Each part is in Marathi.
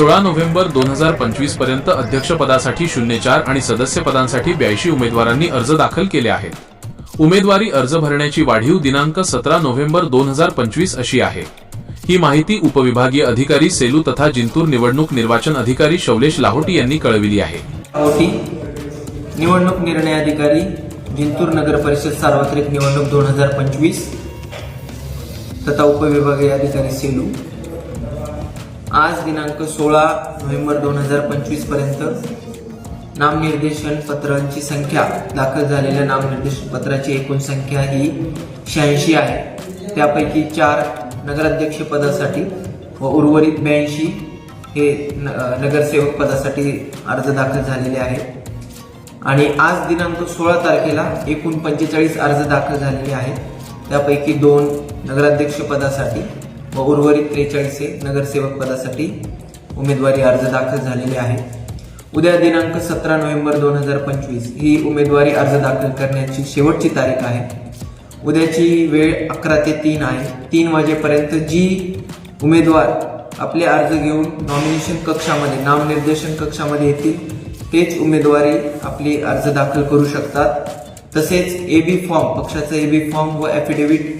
सोळा नोव्हेंबर दोन हजार पंचवीसपर्यंत अध्यक्षपदासाठी शून्य चार आणि सदस्य पदांसाठी ब्याऐंशी उमेदवारांनी अर्ज दाखल केले आहेत. उमेदवारी अर्ज भरण्याची वाढीव दिनांक सतरा नोव्हेंबर दोन हजार पंचवीस अशी आहे. ही माहिती उपविभागीय अधिकारी सेलू तथा जिंतूर निवडणूक निर्वाचन अधिकारी शौलेश लाहोटी यांनी कळविली आहे. निवडणूक निर्णय अधिकारी जिंतूर नगर परिषद सार्वत्रिक निवडणूक दोन हजार पंचवीस तथा उपविभागीय अधिकारी सेलू. आज दिनांक सोळा नोव्हेंबर दोन हजार पंचवीसपर्यंत नामनिर्देशन पत्रांची संख्या दाखल झालेल्या नामनिर्देशन पत्राची एकूण संख्या ही शहाऐंशी आहे. त्यापैकी चार नगराध्यक्ष पदासाठी व उर्वरित ब्याऐंशी हे न- नगरसेवक पदासाठी अर्ज दाखल झालेले आहेत. आणि आज दिनांक सोळा तारखेला एकूण पंचेचाळीस अर्ज दाखल झालेले आहेत. त्यापैकी दोन नगराध्यक्ष पदासाठी व उर्वरित त्रेचाळीस नगरसेवक पदासाठी उमेदवारी अर्ज दाखल झालेले आहेत उद्या दिनांक सतरा नोव्हेंबर दोन हजार पंचवीस ही उमेदवारी अर्ज दाखल करण्याची शेवटची तारीख आहे. उद्याची वेळ अकरा ते तीन आहे. तीन वाजेपर्यंत जी उमेदवार आपले अर्ज घेऊन नॉमिनेशन कक्षामध्ये नामनिर्देशन कक्षामध्ये येतील तेच उमेदवारी आपली अर्ज दाखल करू शकतात. तसेच ए बी फॉर्म पक्षाचा ए बी फॉर्म व ॲफिडेव्हिट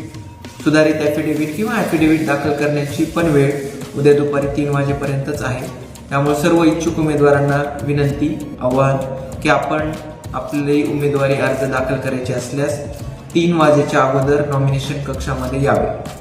सुधारित ॲफिडेव्हिट किंवा ॲफिडेव्हिट दाखल करण्याची पण वेळ उद्या दुपारी तीन वाजेपर्यंतच आहे. त्यामुळे सर्व इच्छुक उमेदवारांना विनंती आव्हान की आपण आपली उमेदवारी अर्ज दाखल करायचे असल्यास तीन वाजेच्या अगोदर नॉमिनेशन कक्षामध्ये यावे.